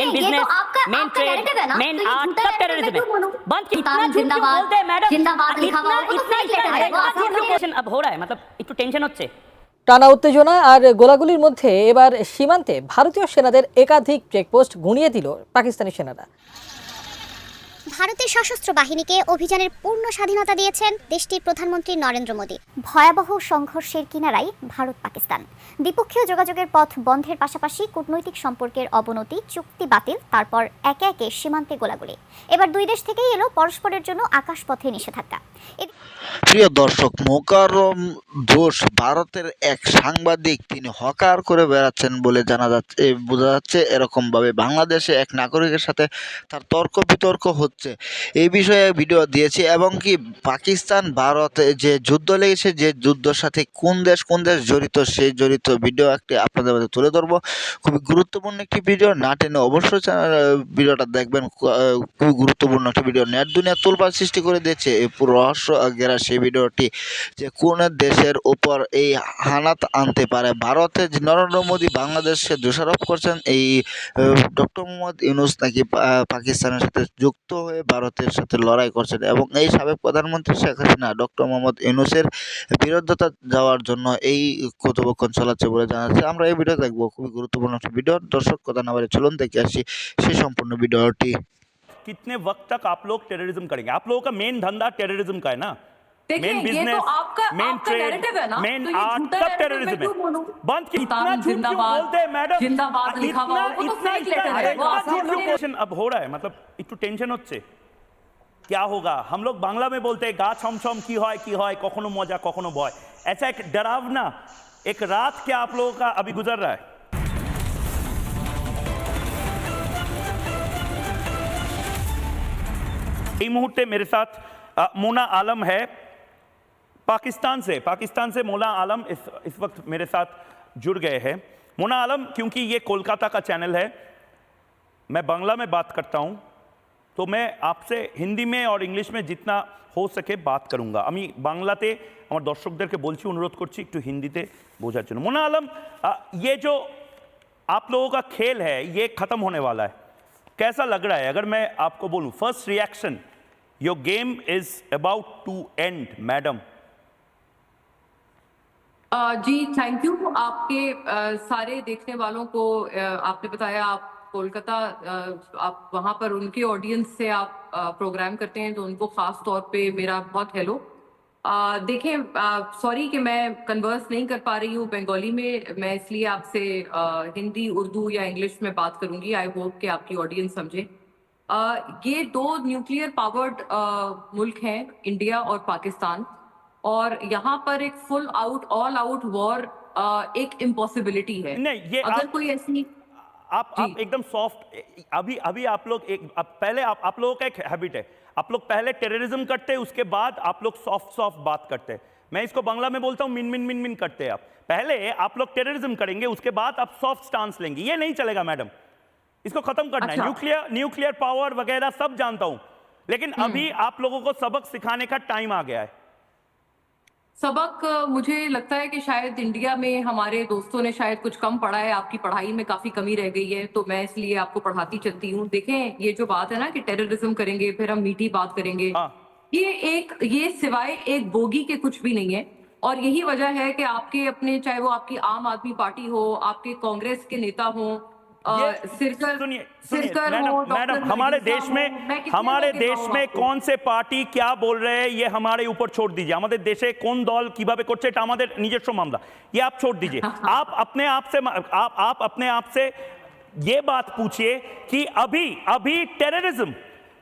Main ये तो business आपका मेन आपका ट्रेड narrative है ना मेन तो ये आर्ट झूठा सब narrative मैं टेररिज्म क्यों बोलूं? है बंद कितना किसान झूठ क्यों जिंदाबाद, बोलते हैं मैडम जिंदाबाद लिखा हुआ इतना हो, वो तो इतना fake letter है, इतना वो आसान नहीं है। equivocation अब हो रहा है मतलब একটু টেনশন হচ্ছে টানা উত্তেজনা আর গোলাগুলির মধ্যে এবার সীমান্তে ভারতীয় সেনাদের একাধিক চেকপোস্ট গুঁড়িয়ে দিল পাকিস্তানি সেনারা ভারতের সশস্ত্র বাহিনীকে অভিযানের পূর্ণ স্বাধীনতা দিয়েছেন দেশটির প্রধানমন্ত্রী নরেন্দ্র মোদী। ভয়াবহ সংঘর্ষের কিনারাই ভারত পাকিস্তান। দ্বিপক্ষীয় যোগাযোগের পথ বন্ধের পাশাপাশি কূটনৈতিক সম্পর্কের অবনতি, চুক্তি বাতিল, তারপর একে একে সীমান্তে গোলাগুলি। এবার দুই দেশ থেকেই এলো পরস্পরের জন্য আকাশপথে নিষেধাজ্ঞা। প্রিয় দর্শক মোকারম ঘোষ ভারতের এক সাংবাদিক তিনি হকার করে বেড়াচ্ছেন বলে জানা যাচ্ছে, বোঝা যাচ্ছে এরকম ভাবে বাংলাদেশে এক নাগরিকের সাথে তার তর্ক বিতর্ক হচ্ছে। এই বিষয়ে ভিডিও দিয়েছে এবং কি পাকিস্তান, ভারত যে যুদ্ধ লেগেছে, যে যুদ্ধের সাথে কোন দেশ কোন দেশ জড়িত, সেই জড়িত ভিডিও একটি আপনাদের মাঝে তুলে ধরবো। খুবই গুরুত্বপূর্ণ একটি ভিডিও না টেনে অবশ্যই ভিডিওটা দেখবেন। খুবই গুরুত্বপূর্ণ একটি ভিডিও নেট দুনিয়া তোলপাড় সৃষ্টি করে দিয়েছে। এই রহস্য ঘেরা সেই ভিডিওটি যে কোন দেশের উপর এই হানাত আনতে পারে। ভারতে নরেন্দ্র মোদী বাংলাদেশে দোষারোপ করছেন, এই ডক্টর মোহাম্মদ ইউনুস নাকি পাকিস্তানের সাথে যুক্ত হয়ে ভারতের সাথে লড়াই করছেন এবং এই সাবেক প্রধানমন্ত্রী শেখ হাসিনা ডক্টর মোহাম্মদ ইউনুসের বিরোধিতা যাওয়ার জন্য এই কথোপকথন চালাচ্ছে বলে জানা যাচ্ছে আমরা এই ভিডিও দেখবো খুবই গুরুত্বপূর্ণ একটা ভিডিও দর্শক কথা না বলে চলুন দেখে আসি সেই সম্পূর্ণ ভিডিওটি कितने वक्त तक आप लोग टेररिज्म करेंगे आप लोगों का मेन धंधा टेररिज्म का है ना देखिए, ये तो आपका- आपका narrative है ना, मेन तो ये आर्ट झूठा सब narrative टेररिज्म मैं क्यों बोलूं? है बंद की इतना किसान झूठ क्यों जिंदाबाद, बोलते हैं मैडम जिंदाबाद लिखा हुआ, वो तो इतना fake इतना letter है, वो आसान इतना नहीं है। क्वेश्चन अब हो रहा है मतलब একটু টেনশন হচ্ছে क्या होगा हम लोग बांग्ला में बोलते हैं गा छम छम की হয় কি হয় কখনো মজা কখনো ভয় ऐसा एक डरावना एक रात क्या आप लोगों का अभी गुजर रहा है এই মুহূর্তে मेरे साथ अ, मोना आलम है पाकिस्तान से पाकिस्तान से मोना आलम इस इस वक्त मेरे साथ जुड़ गए हैं मोना आलम क्योंकि ये कोलकाता का चैनल है मैं बांग्ला में बात करता हूँ তো मैं आपसे হিন্দি में और इंग्लिश में जितना हो सके बात करूंगा আমি বাংলাতে আমার দর্শকদেরকে বলছি অনুরোধ করছি একটু হিন্দিতে বোঝার জন্য মোনা আলম अ, ये जो आप लोगों का खेल है ये खत्म होने वाला है कैसा लग रहा है अगर मैं आपको बोलूं first reaction your game is about to end madam uh, ji thank you आपके सारे देखने वालों को आपने बताया आप कोलकाता आप वहाँ पर उनके ऑडियंस से आप प्रोग्राम करते हैं तो उनको खास तौर पे मेरा बहुत हेलो देखें सॉरी कि मैं कन्वर्स नहीं कर पा रही हूँ बंगाली में, मैं इसलिए आपसे हिंदी, उर्दू या इंग्लिश में बात करूँगी आई होप कि आपकी ऑडियंस समझे. ये दो न्यूक्लियर पावर्ड मुल्क हैं, इंडिया और पाकिस्तान. और यहाँ पर एक full out all out war एक इम्पॉसिबिलिटी है। नहीं, ये अगर आप- कोई ऐसी आप आप एकदम सॉफ्ट अभी अभी आप लोग एक अब पहले आप आप लोगों का एक हैबिट है। आप लोग पहले टेररिज्म करते हैं उसके बाद आप लोग सॉफ्ट सॉफ्ट बात करते। हैं मैं इसको बांग्ला में बोलता हूँ मिन मिन मिन मिन करते हैं आप। पहले आप लोग टेररिज्म करेंगे उसके बाद आप सॉफ्ट स्टांस लेंगे। ये नहीं चलेगा मैडम इसको खत्म करना अच्छा। है। न्यूक्लियर न्यूक्लियर पावर वगैरह सब जानता हूँ। लेकिन अभी आप लोगों को सबक सिखाने का टाइम आ गया है। सबक मुझे लगता है कि शायद इंडिया में हमारे दोस्तों ने शायद कुछ कम पढ़ा है। आपकी पढ़ाई में काफ़ी कमी रह गई है तो मैं इसलिए आपको पढ़ाती चलती हूँ। देखें ये जो बात है ना कि टेररिज्म करेंगे फिर हम मीठी बात करेंगे। हाँ। ये एक ये सिवाय एक बोगी के कुछ भी नहीं है। और यही वजह है कि आपके अपने चाहे वो आपकी आम आदमी पार्टी हो आपके कांग्रेस के नेता हो सुनिए सुनिए सिरकर हो मैडम डॉक्टर मैडम हमारे मनीषा देश हो, में मैं कितने हमारे लोग देश गिनाऊं में आपको? কোন সে পার্টি क्या बोल रहे हैं ये हमारे ऊपर छोड़ दीजिए আমাদের দেশে কোন দল কিভাবে করছে এটা আমাদের নিজস্ব মামলা ये आप छोड़ दीजिए आप अपने आप से आप आप अपने आप से ये बात पूछिए कि अभी अभी terrorism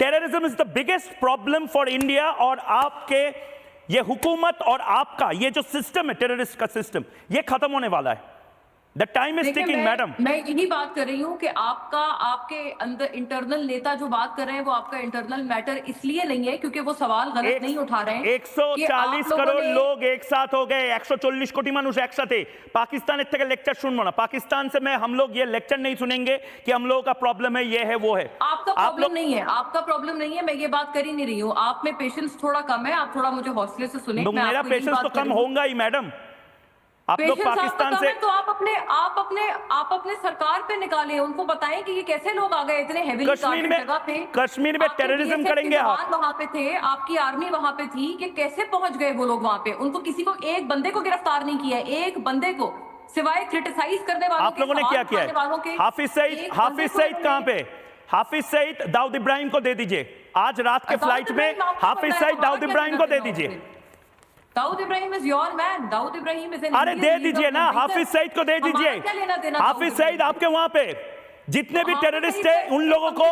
terrorism is the biggest problem for India और आपके ये हुकूमत और आपका ये जो सिस्टम है टेररिस्ट का सिस्टम ये खत्म होने वाला है The time is ticking, मैं, madam. मैं यही बात कर रही हूँ कि आपका आपके अंदर इंटरनल नेता जो बात कर रहे हैं वो आपका इंटरनल मैटर इसलिए नहीं है क्योंकि वो सवाल गलत एक, नहीं उठा रहे हैं 140 करोड़ लोग एक साथ हो गए 140 कोटी मानुष एक কোটি মানুষ একসাথে পাকিস্তানের থেকে লেকচার শুনবো ना पाकिस्तान से मैं हम लोग ये लेक्चर नहीं सुनेंगे की हम लोगों का प्रॉब्लम है ये है वो है। आपका आप प्रॉब्लम नहीं है आपका प्रॉब्लम नहीं है मैं ये बात कर ही नहीं रही हूँ। आप में पेशेंस थोड़ा कम है आप थोड़ा मुझे हौसले से सुने मेरा पेशेंस तो कम होगा ही। मैडम आप लोग पाकिस्तान से तो आप अपने आप अपने आप अपने सरकार पे निकालें उनको बताएँ कि ये कैसे लोग आ गए इतने हेवी कश्मीर में- जगह पे। कश्मीर में के करेंगे आप। वहाँ पे थे आपकी आर्मी वहाँ पे थी कि कैसे पहुँच गए वो लोग वहाँ पे? उनको किसी को एक बंदे को गिरफ़्तार नहीं किया एक बंदे को सिवाय क्रिटिसाइज करने वालों आप लोगों ने क्या किया है? हाफिज सईद हाफिज सईद कहाँ पे? हाफिज सईद दाऊद इब्राहिम को दे दीजिए। आज रात के फ़्लाइट में हाफिज सईद दाऊद इब्राहिम को दे दीजिए। Dawood Ibrahim is your man Dawood Ibrahim is अरे दे दीजिए ना हाफिज सईद को दे दीजिए। हाफिज सईद आपके वहाँ पे जितने भी टेररिस्ट है उन लोगों को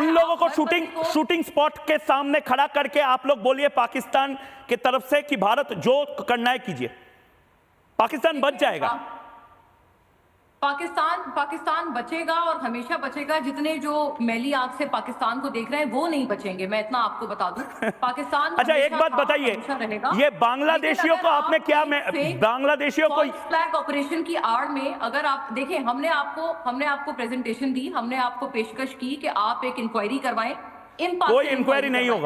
उन लोगों को शूटिंग शूटिंग स्पॉट के सामने खड़ा करके आप लोग बोलिए पाकिस्तान के तरफ़ से कि भारत जो करना है कीजिए। पाकिस्तान बच जाएगा। पाकिस्तान पाकिस्तान बचेगा और हमेशा बचेगा। जितने जो मैली आँख से पाकिस्तान को देख रहे हैं वो नहीं बचेंगे। मैं इतना आपको बता दूँ। पाकिस्तान अच्छा एक बात बताइए। ये बांग्लादेशियों को आपने क्या मैं बांग्लादेशियों को फ्लैग ऑपरेशन की आड़ में अगर आप देखें हमने आपको हमने आपको प्रेजेंटेशन दी हमने आपको पेशकश की कि आप एक इंक्वायरी करवाएँ। ওই ইনকোয়ারি নেই হোক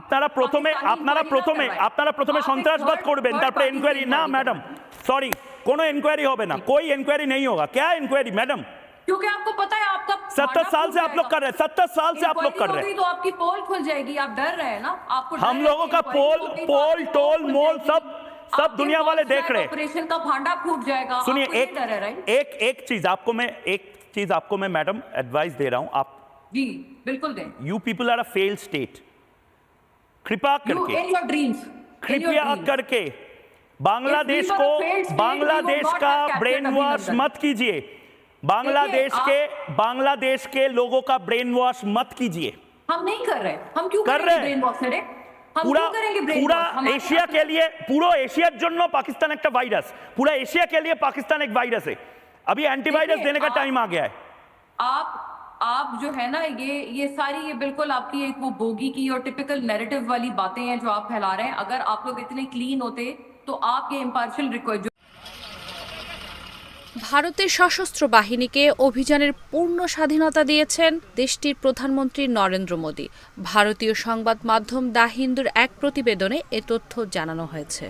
আপনারা প্রথমে আপনারা প্রথমে আপনারা প্রথমে সন্ত্রাসবাদ করবেন তারপরে इन्क्वायरी না ম্যাডাম সরি কোনো इन्क्वायरी হবে না कोई इन्क्वायरी नहीं होगा। क्या इन्क्वायरी मैडम क्योंकि आपको पता है आपका सत्तर साल से आप लोग कर रहे हैं। सत्तर साल से आप लोग कर रहे हैं। तो आपकी पोल खुल जाएगी। आप डर रहे हैं ना? आपको हम लोगों का पोल तो पोल टोल मोल सब सब दुनिया वाले देख रहे हैं। ऑपरेशन का भांडा फूट जाएगा। सुनिए एक एक एक चीज़ आपको मैं एक चीज़ आपको मैं मैडम एडवाइस दे रहा हूँ। आप जी बिल्कुल दें you people are a fail state कृपा करके। इन योर ड्रीम्स कृपया करके। बांग्लादेश को बांग्लादेश का ब्रेन वॉश मत कीजिए। बांग्लादेश के बांग्लादेश के लोगों का ब्रेन वॉश मत कीजिए। हम नहीं कर रहे। हम क्यों कर रहे ब्रेन वॉश एशिया के लिए पूरा एशिया পুরো এশিয়ার জন্য পাকিস্তান একটা वायरस पूरा एशिया के लिए पाकिस्तान एक वायरस है। अभी एंटीवायरस देने का टाइम आ गया है। आप आप जो है ना ये ये सारी ये बिल्कुल आपकी एक वो बोगी की और टिपिकल नैरेटिव वाली बातें हैं जो आप फैला रहे हैं अगर आप लोग इतने क्लीन होते तो आप ये इम्पार्शियल रिक्वेस्ट ভারতের সশস্ত্র বাহিনীকে অভিযানের পূর্ণ স্বাধীনতা দিয়েছেন দেশটির প্রধানমন্ত্রী নরেন্দ্র মোদী ভারতীয় সংবাদ মাধ্যম দা হিন্দুর এক প্রতিবেদনে এ তথ্য জানানো হয়েছে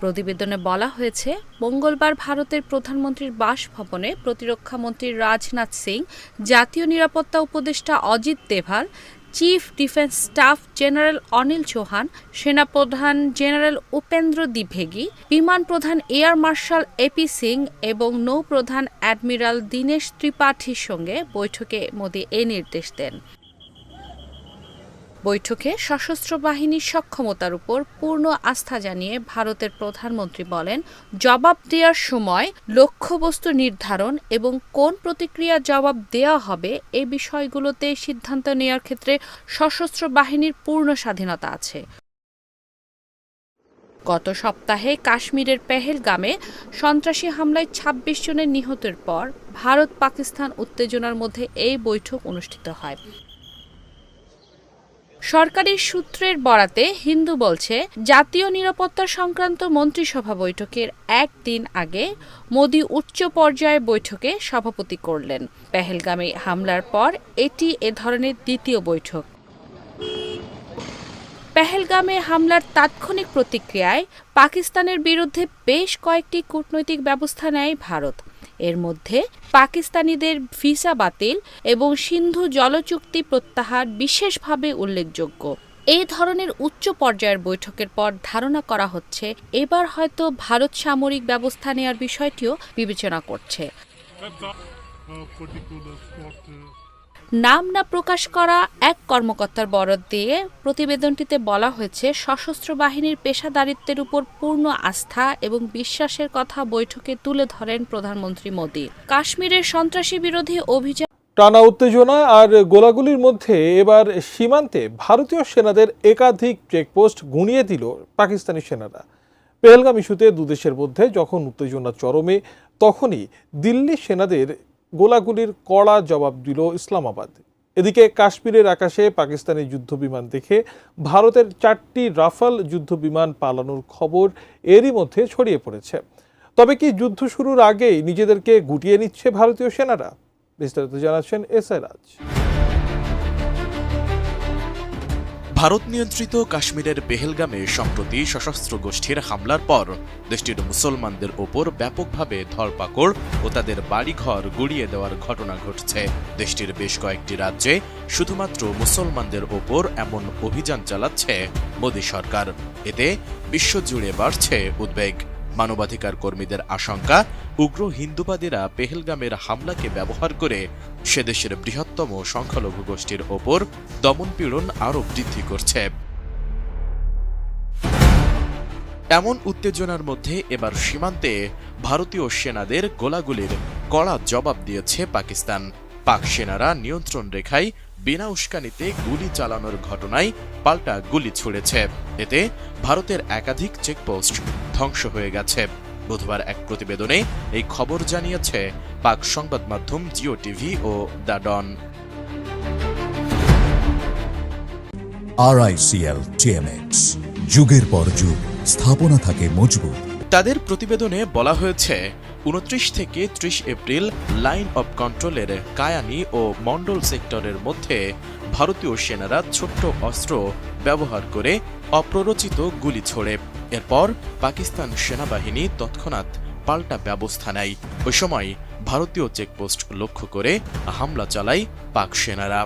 প্রতিবেদনে বলা হয়েছে, মঙ্গলবার ভারতের প্রধানমন্ত্রীর বাসভবনে প্রতিরক্ষামন্ত্রী রাজনাথ সিং, জাতীয় নিরাপত্তা উপদেষ্টা Ajit Doval chief defence staff general Anil Chauhan, সেনাপ্রধান জেনারেল উপেন্দ্র দ্বিভেগী, বিমান প্রধান এয়ার মার্শাল এপি সিং এবং নৌপ্রধান অ্যাডমিরাল দীনেশ ত্রিপাঠীর সঙ্গে বৈঠকে মোদী এ নির্দেশ দেন। বৈঠকে সশস্ত্র বাহিনীর সক্ষমতার উপর পূর্ণ আস্থা জানিয়ে ভারতের প্রধানমন্ত্রী বলেন, জবাব দেওয়ার সময় লক্ষ্যবস্তু নির্ধারণ এবং কোন প্রতিক্রিয়া জবাব দেওয়া হবে এই বিষয়গুলোতে সিদ্ধান্ত নেওয়ার ক্ষেত্রে সশস্ত্র বাহিনীর পূর্ণ স্বাধীনতা আছে। গত সপ্তাহে কাশ্মীরের পেহেলগামে সন্ত্রাসী হামলায় ২৬ জনের নিহতের পর ভারত পাকিস্তান উত্তেজনার মধ্যে এই বৈঠক অনুষ্ঠিত হয়। সরকারি সূত্রের বরাতে হিন্দু বলছে, জাতীয় নিরাপত্তা সংক্রান্ত মন্ত্রিসভা বৈঠকের একদিন আগে মোদী উচ্চ পর্যায়ে বৈঠকে সভাপতি করলেন। পেহেলগামে হামলার পর এটি এ ধরনের দ্বিতীয় বৈঠক। পেহেলগামে হামলার তাৎক্ষণিক প্রতিক্রিয়ায় পাকিস্তানের বিরুদ্ধে বেশ কয়েকটি কূটনৈতিক ব্যবস্থা নেয় ভারত। এর মধ্যে পাকিস্তানিদের ভিসা বাতিল এবং সিন্ধু জলচুক্তি প্রত্যাহার বিশেষভাবে উল্লেখযোগ্য। এই ধরনের উচ্চ পর্যায়ের বৈঠকের পর ধারণা করা হচ্ছে, এবার হয়তো ভারত সামরিক ব্যবস্থা নেওয়ার বিষয়টিও বিবেচনা করছে। নাম না প্রকাশ করা এক কর্মকর্তার বরাত দিয়ে প্রতিবেদনটিতে বলা হয়েছে, সশস্ত্র বাহিনীর পেশাদারিত্বের উপর পূর্ণ আস্থা এবং বিশ্বাসের কথা বৈঠকে তুলে ধরেন প্রধানমন্ত্রী মোদী। কাশ্মীরের সন্ত্রাসী বিরোধী অভিযান টানা উত্তেজনা আর গোলাগুলির মধ্যে এবার সীমান্তে ভারতীয় সেনাদের একাধিক চেকপোস্ট গুনিয়ে দিল পাকিস্তানি সেনারা। পেহেলগাম ইস্যুতে দুদেশের মধ্যে যখন উত্তেজনা চরমে, তখনই দিল্লি সেনাদের গোলাগুলির কড়া জবাব দিল ইসলামাবাদ। এদিকে কাশ্মীরের আকাশে পাকিস্তানি যুদ্ধবিমান দেখে ভারতের চারটি রাফাল যুদ্ধবিমান পালানোর খবর এরই মধ্যে ছড়িয়ে পড়েছে। তবে কি যুদ্ধ শুরুর আগেই নিজেদেরকে গুটিয়ে নিচ্ছে ভারতীয় সেনারা? বিস্তারিত জানাচ্ছেন এস রাজ। ভারত নিয়ন্ত্রিত কাশ্মীরের বেহেলগামে সম্প্রতি সশস্ত্র গোষ্ঠীর হামলার পর দেশটির মুসলমানদের ওপর ব্যাপকভাবে ধরপাকড় ও তাদের বাড়িঘর গুড়িয়ে দেওয়ার ঘটনা ঘটছে। দেশটির বেশ কয়েকটি রাজ্যে শুধুমাত্র মুসলমানদের ওপর এমন অভিযান চালাচ্ছে মোদী সরকার। এতে বিশ্বজুড়ে বাড়ছে উদ্বেগ। মানবাধিকার কর্মীদের আশঙ্কা, উগ্র হিন্দুবাদীরা পেহেলগামের হামলাকে ব্যবহার করে সে দেশের বৃহত্তম সংখ্যালঘু গোষ্ঠীর ওপর দমনপীড়ন আরও বৃদ্ধি করছে। এমন উত্তেজনার মধ্যে এবার সীমান্তে ভারতীয় সেনাদের গোলাগুলির কড়া জবাব দিয়েছে পাকিস্তান। পাক সেনারা নিয়ন্ত্রণ রেখায় বিনা উস্কানিতে গুলি চালানোর ঘটনায় পাল্টা গুলি ছুড়েছে। এতে ভারতের একাধিক চেকপোস্ট ধ্বংস হয়ে গেছে। বুধবার এক প্রতিবেদনে এই খবর জানিয়েছে পাক সংবাদ মাধ্যম জিও টিভি ও দ্য ডন। আরআইসিএল টিএমএক্স যুগের পর যুগ স্থাপনা থাকে মজবুত। তাদের প্রতিবেদনে বলা হয়েছে উনত্রিশ থেকে ত্রিশ এপ্রিল লাইন অব কন্ট্রোলের কায়ানি ও মন্ডল সেক্টরের মধ্যে ভারতীয় সেনারা ছোট্ট অস্ত্র ব্যবহার করে অপ্ররোচিত গুলি ছোড়ে। এরপর পাকিস্তান সেনাবাহিনী তৎক্ষণাৎ পাল্টা ব্যবস্থা নেয়। ওই সময় ভারতীয় চেকপোস্ট লক্ষ্য করে হামলা চালায় পাক সেনারা।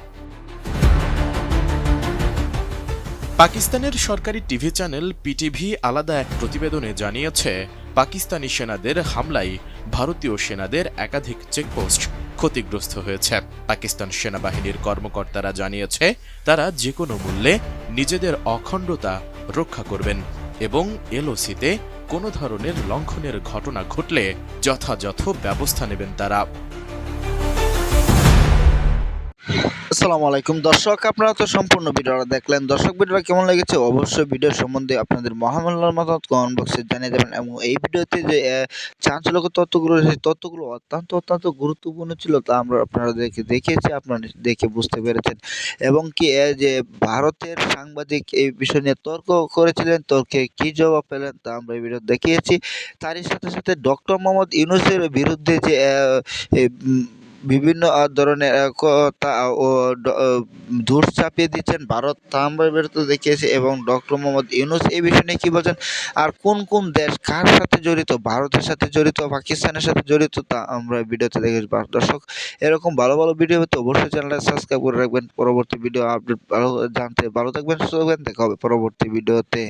পাকিস্তানের সরকারি টিভি চ্যানেল পিটিভি আলাদা এক প্রতিবেদনে জানিয়েছে, পাকিস্তানি সেনাদের হামলায় ভারতীয় সেনাদের একাধিক চেকপোস্ট ক্ষতিগ্রস্ত হয়েছে। পাকিস্তান সেনাবাহিনীর কর্মকর্তারা জানিয়েছে, তারা যে কোনো মূল্যে নিজেদের অখণ্ডতা রক্ষা করবেন এবং এলওসিতে কোনো ধরনের লঙ্ঘনের ঘটনা ঘটলে যথাযথ ব্যবস্থা নেবেন তারা। আসসালামু আলাইকুম। দর্শক আপনারা তো সম্পূর্ণ ভিডিওটা দেখলেন। দর্শক ভিডিওটা কেমন লেগেছে? অবশ্যই ভিডিও সম্বন্ধে আপনাদের মহামূল্যার মতামত কমেন্ট বক্সে জানিয়ে দেবেন। এবং এই ভিডিওতে যে আহ, চাঞ্চল্যকর তথ্যগুলো রয়েছে তথ্যগুলো অত্যন্ত অত্যন্ত গুরুত্বপূর্ণ ছিল তা আমরা আপনারা দেখে দেখিয়েছি আপনারা দেখে বুঝতে পেরেছেন। এবং কি যে ভারতের সাংবাদিক এই বিষয় নিয়ে তর্ক করেছিলেন তর্কে কি জবাব পেলেন তা আমরা এই ভিডিও দেখিয়েছি। তারই সাথে সাথে ডক্টর মোহাম্মদ ইউনুসের বিরুদ্ধে যে বিভিন্ন ধরনের কথা ও ধূস চাপিয়ে দিচ্ছেন। ভারত তা আমরা বেরোতে দেখিয়েছি এবং ডক্টর মোহাম্মদ ইউনুস এই বিষয় নিয়ে কী বলছেন? আর কোন কোন দেশ কার সাথে জড়িত? ভারতের সাথে জড়িত, পাকিস্তানের সাথে জড়িত? তা আমরা ভিডিওতে দেখেছি। দর্শক, এরকম ভালো ভালো ভিডিও পেতে অবশ্যই চ্যানেলটা সাবস্ক্রাইব করে রাখবেন। পরবর্তী ভিডিও আপডেট ভালো জানতে ভালো থাকবেন, সুস্থ থাকবেন। দেখা হবে পরবর্তী ভিডিওতে